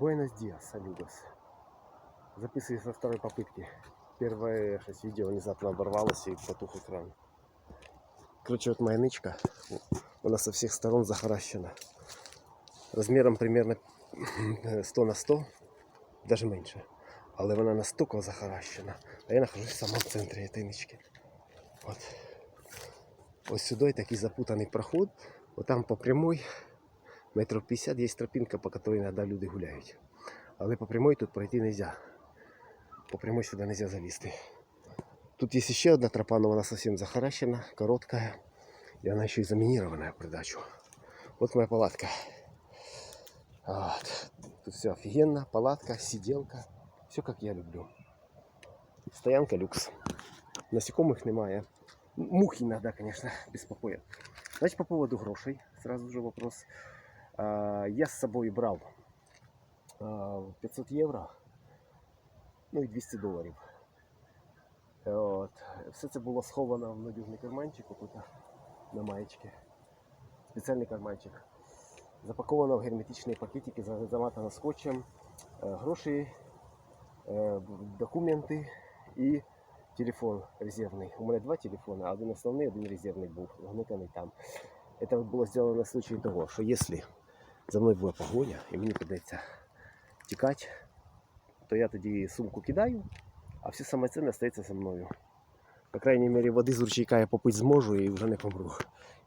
Буэнос Диас, амигос. Записываю со второй попытки. Первое сейчас видео внезапно оборвалось и потух экран. Короче, вот моя нычка, она со всех сторон захаращена. Размером примерно 100 на 100, даже менше. Але вона настільки захаращена. А я нахожусь в самому центрі цієї нички. От. Ось сюди такий запутаний проход. Отам по прямой метрів 50 є тропинка, по якій іноді люди гуляють. Але по прямой тут пройти не можна. По прямой сюди не можна залізти. Тут є ще одна тропа, але вона зовсім захаращена, коротка. І вона ще й замінірована в придачу. Вот моя палатка. Вот. Тут все офигенно. Палатка, сиделка. Все как я люблю. Стоянка люкс. Насекомых немає. Мухи иногда, конечно, беспокоят. Значит, по поводу грошей. Сразу же вопрос. Я с собой брал 500 евро, ну і 200 доларів. От. Все це було сховано в надіжний карманчик отут на маєчці. Спеціальний карманчик. Запаковано в герметичні пакетики, за- заматано скотчем. Е, Гроші, е, документи і телефон резервний. У мене два телефони, один основний, один резервний був, вгнутаний там. Це було зроблено на случай того, що якщо за мною буде погоня і мені придеться тікати, то я тоді сумку кидаю, а все саме цінне остається зі мною. По крайній мірі, води з ручейка я попити зможу і вже не помру.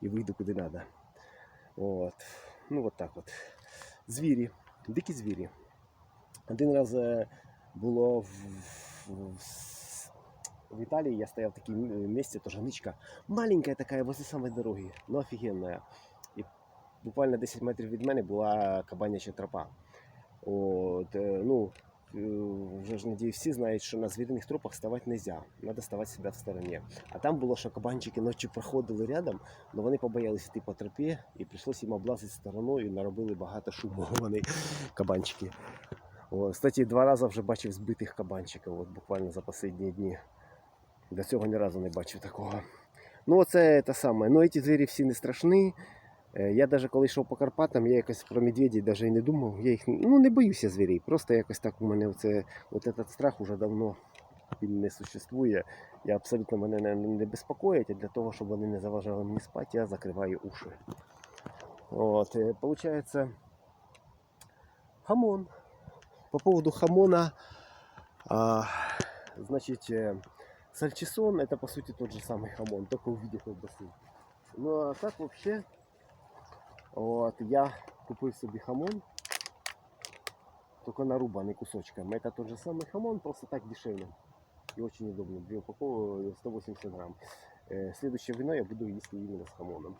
І вийду куди треба. От. Ну от так от. Звірі, дикі звірі. Один раз е, було в, в, в Італії, я стояв в такому місці, теж ничка. Маленькая така, возле самої дороги, ну офігенна. І буквально 10 метрів від мене була кабаняча тропа. От, е, ну, е, вже ж надію, всі знають, що на звіряних тропах ставати не можна. Треба ставати завжди в стороні. А там було, що кабанчики ночі проходили рядом, але вони побоялися йти по тропі і прийшлося їм облазити стороною і наробили багато шуму. Вони кабанчики. Кстати, два рази вже бачив збитих кабанчиків, от буквально за останні дні. До цього ні разу не бачив такого. Ну, оце те саме. Ну, ці звірі всі не страшні. Е, Я навіть коли йшов по Карпатам, я якось про медведів навіть і не думав. Я їх ну, не боюся звірей. Просто якось так у мене оце, от этот страх уже давно він не существує. Я абсолютно мене не, не безпокоїть, а для того, щоб вони не заважали мені спати, я закриваю уші. От, е, получається, хамон. По поводу хамона, а, значит, э, сальчисон это по сути тот же самый хамон, только в виде колбасы. Ну а так вообще, вот, я купив собі хамон, только нарубанный кусочком. Это тот же самый хамон, просто так дешевле. И очень удобно. Две упаковки 180 грамм. Э, Следующее вино я буду есть именно с хамоном.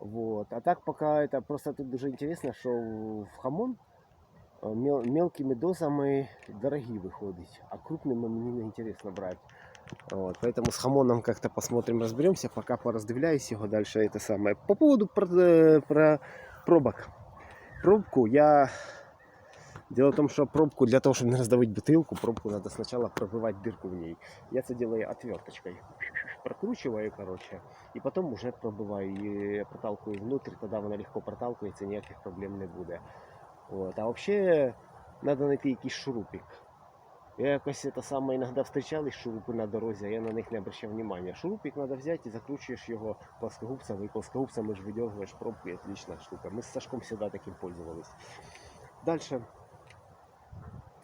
Вот. А так пока это просто тут дуже интересно, що в хамон е, мел- мелкими дозами дорогі виходить, а крупними мені не интересно брать. Вот, поэтому с хамоном как-то посмотрим, разберемся, пока пораздивляюсь его дальше это самое. По поводу про, э, про пробок. Пробку я... Дело в том, что пробку для того, чтобы не раздавить бутылку, пробку надо сначала пробивать дырку в ней. Я это делаю отверточкой. Прокручиваю, короче, и потом уже пробиваю и проталкиваю внутрь, тогда вона легко проталкивается, ніяких проблем не буде. От. А вообще надо знайти якийсь шурупик. Я якось це саме іноді зустрічались шурупи на дорозі, а я на них не обращав внимания. Шурупик треба взяти і закручуєш його плоскогубцем, і плоскогубцем ж видергиваешь пробку, і отлична штука. Ми з Сашком всегда таким пользовались. Дальше.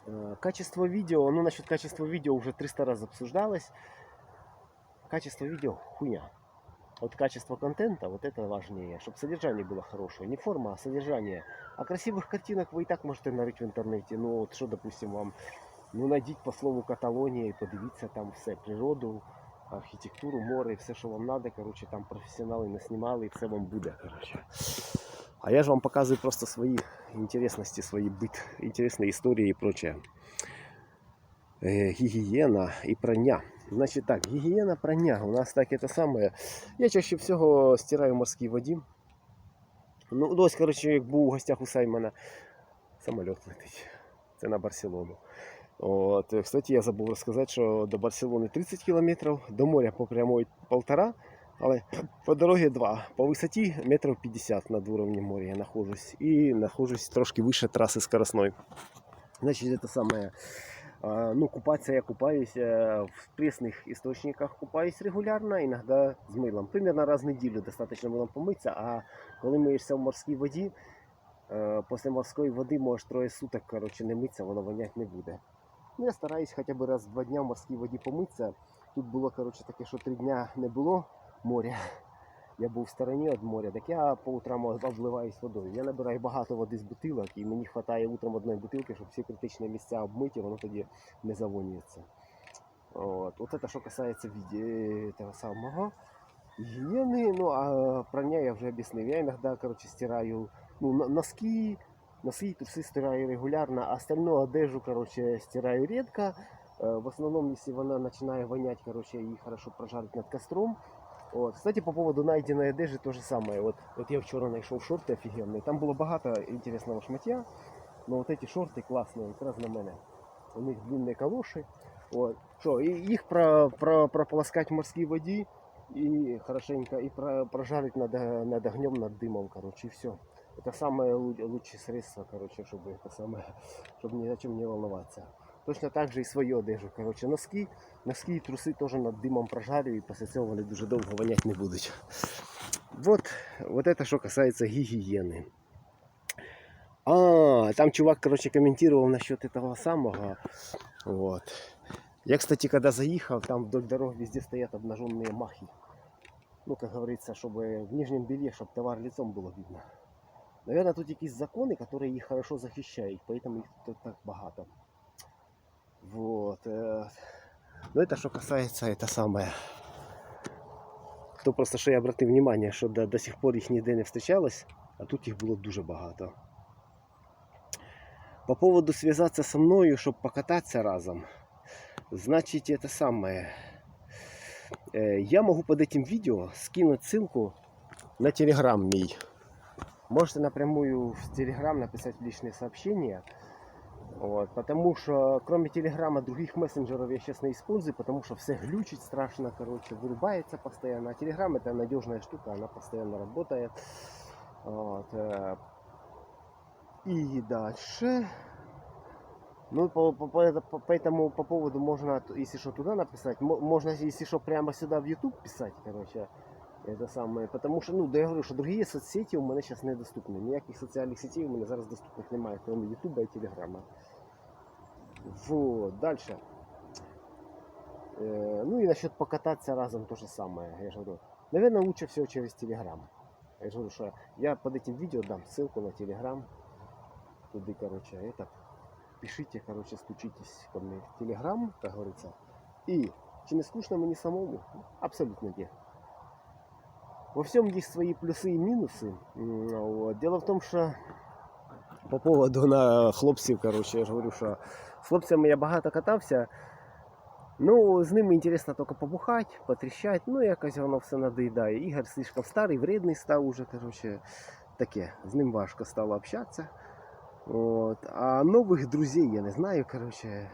Э, Качество видео, ну насчет качества видео уже 300 раз обсуждалось. Качество видео хуйня. Вот качество контента, вот это важнее, чтобы содержание было хорошее. Не форма, а содержание. А красивых картинок вы и так можете нарыть в интернете. Ну вот что, допустим, вам ну, найдіть по слову Каталонія і подивіться там все, природу, архітектуру, море, все, що вам треба. Коротше, там професіонали наснімали і все вам буде. Коротше. А я ж вам показую просто свої інтересності, свої бит, інтересні історії і прочее. Гігієна і прання. Значить так, гігієна прання. У нас так це саме. Я чаще всього стираю в морській воді. Ну, ось, коротше, як був у гостях у Саймона, самоліт летить. Це на Барселону. От, кстати, я забув розказати, що до Барселони 30 кілометрів, до моря по прямой полтора, Але по дорогі два. По висоті метрів 50 над уровнем моря я нахожусь. І нахожусь трошки вище траси скоростной. Значить, це саме. а, Ну, купаться я купаюсь э, в пресных источниках, купаюсь регулярно, иногда с мылом. Примерно раз в неделю достаточно мылом помыться, а коли миєшся в морській воді, е, після морської води можеш троє суток коротше, не митися, воно вонять не буде. Ну, я стараюсь хоча б раз в два дня в морській воді помитися. Тут було коротше, таке, що три дня не було моря. Я був в стороні від моря, так я по утрам обливаюсь водою. Я набираю багато води з бутилок, і мені вистачає утром одної бутилки, щоб всі критичні місця обмиті, воно тоді не завонюється. От, от це, що касається від е, того самого гігієни. Ну, а прання я вже об'яснив. Я іноді, коротше, стираю ну, на- носки, носки, труси стираю регулярно, а остальную одежду, короче, стираю редко. Э, В основном, если она начинает вонять, короче, и хорошо прожарить над костром. Вот. Кстати, по поводу найденной одежды то же самое. Вот, вот я вчера нашел шорты офигенные. Там было багато интересного шматья. Но вот эти шорты классные, как раз на мене. У них длинные калоши. Вот. Что, и их про, про, прополоскать в морской воде и хорошенько и про, прожарить над, э, над огнем, над дымом, короче, и все. Это самое лу- лучшее средство, короче, чтобы это самое, чтобы ни о чем не волноваться. Точно так же і свою одежу. Короче, носки, носки і труси теж над димом прожарю, і після цього вони дуже довго вонять не будуть. Вот, вот это що касається гігієни. А, там чувак, короче, комментировал насчет этого самого. Вот. Я, кстати, когда заехал, там вдоль дорог везде стоят обнаженные махи. Ну, как говорится, чтобы в нижнем белье, чтобы товар лицом было видно. Наверное, тут якісь закони, которые их хорошо захищають, поэтому их тут так багато. Вот. э. Ну, это что касается, это самое. То просто, що я обратив внимание, що до, до сих пор їх ніде не встречалось, а тут їх було дуже багато. По поводу связаться со мною, щоб покататися разом, значить, это самое. Э, Я могу под этим видео скинуть ссылку на телеграм мій. Можете напрямую в телеграм написать личные сообщения. Вот, потому что кроме телеграма других мессенджеров я сейчас не использую, потому что все глючит страшно, короче, вырубается постоянно. А телеграм это надежная штука, она постоянно работает. Вот, э, и дальше. Ну, по, по, по, это- по- поэтому по поводу можно, т- если что, туда написать. Мо- Можно, если что, прямо сюда в YouTube писать, короче. Это самое. Потому что, ну, да я говорю, що другие соцсети у мене зараз недоступні. Ніяких соціальних сетей у мене зараз доступних немає, кроме YouTube і Телеграма. Вот, дальше. Э, ну и насчет покататься разом то же самое. Я же говорю, наверное, лучше всего через Телеграм. Я же говорю, что я под этим видео дам ссылку на Телеграм. Туды, короче, это. Пишите, короче, стучитесь ко мне в Телеграм, как говорится. И, чи не скучно мені самому? Абсолютно нет. Во всем есть свои плюсы и минусы. Вот. Дело в том, что по поводу на хлопців, короче, я ж говорю, що з хлопцями я багато катався. Ну, з ними інтересно тільки побухати, потріщати, ну якось воно все надоїдає. Ігор слишком старий, вредний став уже, короче, таке. З ним важко стало общатися. От. А нових друзей я не знаю, короче.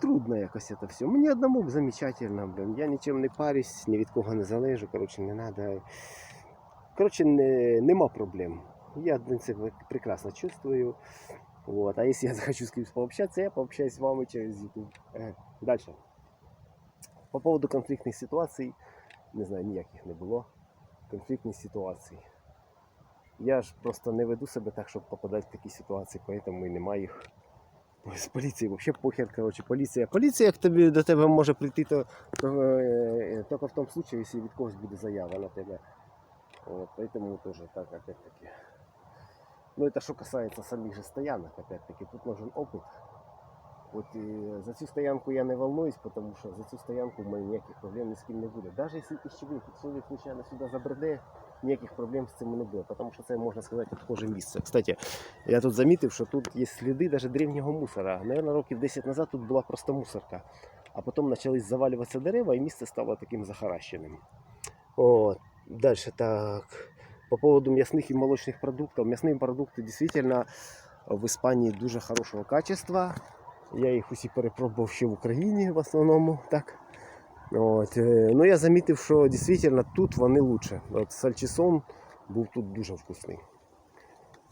Трудно якось це все. Мені одному замечательно, блин. Я нічим не парюсь, ні від кого не залежу, короче, не надо. Короче, не, нема проблем. Я себе прекрасно чувствую. Вот. А если я захочу с кем-то я пообщаюсь с вами через YouTube. Э, Дальше. По поводу конфліктних ситуацій, не знаю, ніяких не було. Конфліктних ситуацій. Я ж просто не веду себе так, щоб попадати в такі ситуації, поэтому і немає їх. Ой, З поліції взагалі похер, короче, поліція. Поліція як тобі до тебе може прийти, то, то е, тільки в тому випадку, якщо від когось буде заява на тебе. Вот, поэтому тоже так, опять-таки. Ну, это что касается самих же стоянок, опять-таки, тут нужен опыт. Вот и за цю стоянку я не волнуюсь, потому что за цю стоянку у мене ніяких проблем ні з ким не буде. Даже если пищевик, чоловік случайно сюди забреде, ніяких проблем з цим не буде, потому що це, можна сказати, відхоже місце. Кстати, я тут замітив, що тут є сліди даже древнього мусора. Наверное, років 10 назад тут була просто мусорка. А потім почались завалюватися дерева, і місце стало таким захаращеним. Вот. Дальше так. По поводу мясных и молочных продуктов. Мясные продукты действительно в Іспанії дуже хорошого качества. Я їх усі перепробував ще в Україні в основному. Так. От, е, ну я замітив, що дійсно тут вони лучше. От сальчисон був тут дуже вкусний.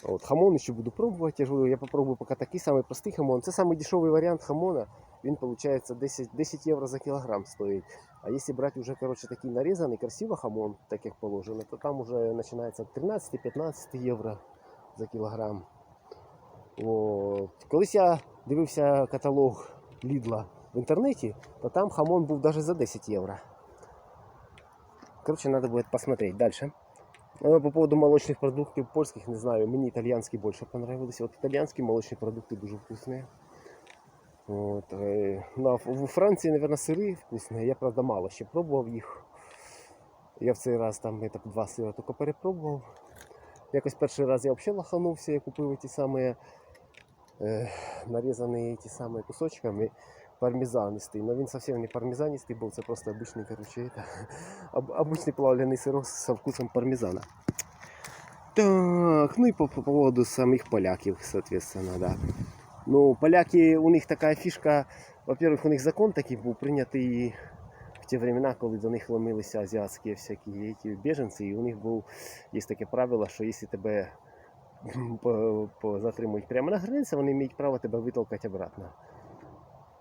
От, хамон ще буду пробувати. Я, говорю, я попробую поки такий самий простий хамон. Це самий дешевий варіант хамона. Він виходить 10, 10 євро за кілограм стоїть. А якщо брати вже коротше, такий нарізаний, красивий хамон, так як положено, то там вже починається 13-15 євро за кілограм. От. Колись я дивився каталог Лідла в інтернеті, то там хамон був навіть за 10 євро. Короче, надо будет посмотреть дальше. Ну, По поводу молочных продуктов польских, не знаю, мені італійські більше понравились. От італійські молочні продукти дуже вкусні. От, е, ну, а в- Франції, наверное, сири вкусні. Я, правда, мало ще пробував їх. Я в цей раз там это, два сира тільки перепробував. Якось перший раз я взагалі лоханувся, я купив ті самі е, нарізані ті самі кусочками пармезанистий. Но він зовсім не пармезанистий був, це просто обичний, короче, это, об, обичний плавлений сирок со вкусом пармезана. Так, ну і по, по поводу самих поляків, соответственно, да. Ну, поляки, у них така фішка, во-первых, у них закон такий був прийнятий в ті времена, коли до них ломилися азіатські всякі ті біженці, і у них був є таке правило, що якщо тебе затримують прямо на границі, вони мають право тебе витолкати обратно.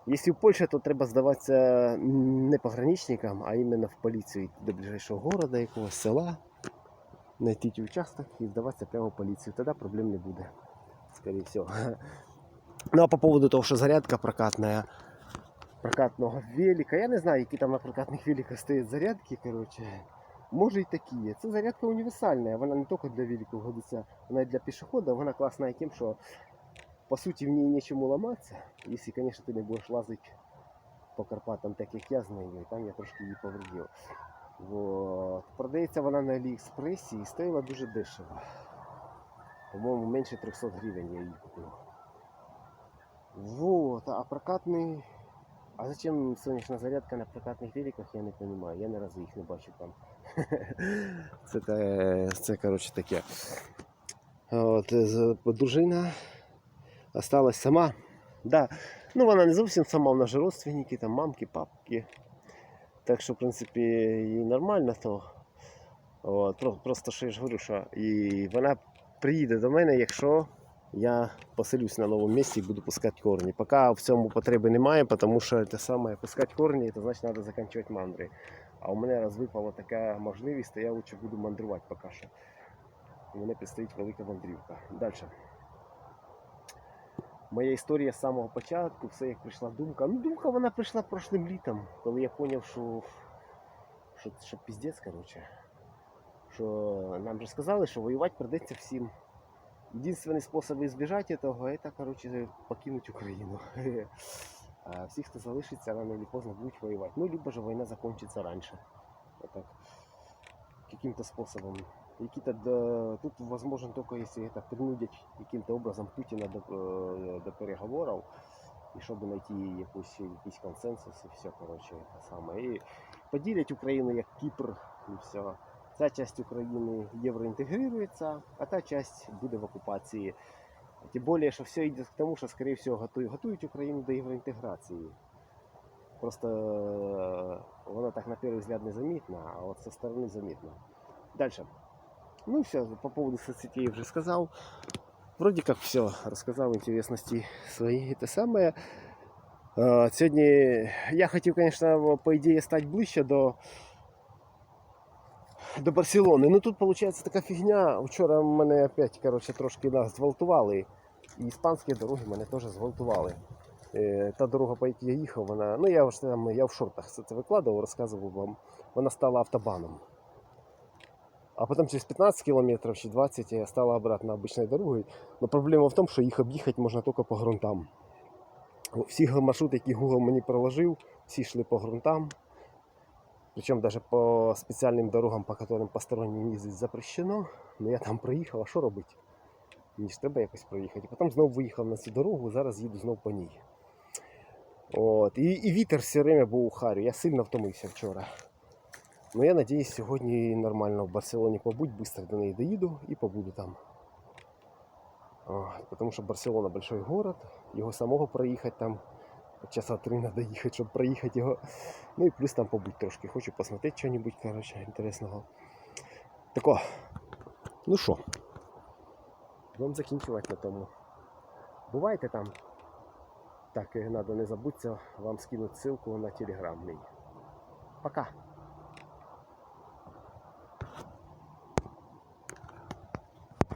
Якщо в Польщі, то треба здаватися не пограничникам, а іменно в поліцію йти до ближайшого города, якогось села, знайти участок і здаватися прямо в поліцію. Тоді проблем не буде. Скорее всего. Ну а по поводу того, що зарядка прокатная, прокатного велика, я не знаю, які там на прокатних великах стоять зарядки, короче. Може і такі. Це зарядка універсальна, вона не тільки для великів годиться, вона і для пішохода, вона класна тим, що по суті в ній нічому ламатися, якщо, звісно, ти не будеш лазити по Карпатам, так як я з нею, там я трошки її повредив. Вот. Продається вона на Аліекспресі і стоїла дуже дешево. По-моєму, менше 300 гривень я її купив. Вот, а прокатний. А зачем сонячна зарядка на прокатних великах, я не розумію. Я ні разу їх не бачив там. Це, це коротше таке. От, дружина осталась сама. Да. Ну, вона не зовсім сама, вона ж родственники, там мамки, папки. Так що, в принципі, їй нормально то. От, просто що я ж говорю, що і вона приїде до мене, якщо я поселюсь на новому місці і буду пускати корні. Поки в цьому потреби немає, тому що те саме пускати корні, це значить треба закінчувати мандри. А у мене раз випала така можливість, то я лучше буду мандрувати поки що. У мене предстоїть велика мандрівка. Далі Моя історія з самого початку, все як прийшла думка. Ну, думка вона прийшла прошлим літом, коли я зрозумів, що, що, що піздець, коротше. Що нам же сказали, що воювати придеться всім. Единственный способ избежать этого, это, короче, покинуть Украину. А всі, хто залишиться, рано или поздно будуть воювати. Ну, либо же война закончится раньше. Вот так. Каким-то способом. Какие-то до... Тут возможно только если это принудить каким-то образом Путина до, э, до переговорів, і щоб знайти якусь, якийсь консенсус і все, короче, це саме. І поділять Україну як Кіпр і все. Ця часть України євроінтегрується, а та часть буде в окупації. Тим більше, що все йде к тому, що, скоріше всього, готують, готують Україну до євроінтеграції. Просто е, воно так на перший взгляд не а от со сторони замітно. Дальше. Ну все, по поводу соцсетей вже сказав. Вроде как все, рассказал интересности свои. Это самое. Сьогодні я хотів, звісно, по ідеї стати ближче до до Барселони. Ну тут виходить така фігня. Вчора мене опять коротше, трошки нас зґвалтували. І іспанські дороги мене теж зґвалтували. Е, Та дорога, по якій я їхав, вона. Ну я ж там я в шортах це викладав, розказував вам. Вона стала автобаном. А потім через 15 кілометрів чи 20 я стала обратно обичною дорогою. Но проблема в тому, що їх об'їхати можна тільки по ґрунтам. Всі маршрути, які Google мені проложив, всі йшли по ґрунтам. Причем даже по специальным дорогам, по которым постороннім їздити запрещено. Ну я там проїхав, а що робити? Мені ж треба якось проїхати. Потім знову виїхав на цю дорогу, зараз їду знову по ній. От. І, і вітер все время був у харю. Я сильно втомився вчора. Ну я надіюсь, сьогодні нормально в Барселоні побудь, швидко до неї доїду і побуду там. О, тому що Барселона большой город, його самого проїхати там Часа три треба їхати, щоб проїхати його. Ну і плюс там побути трошки. Хочу посмотрети що-небудь, коротше, інтересного. Тако. Ну що, будемо закінчувати на тому. Бувайте там. Так, треба не забудьте вам скинути ссылку на телеграм мій. Пока.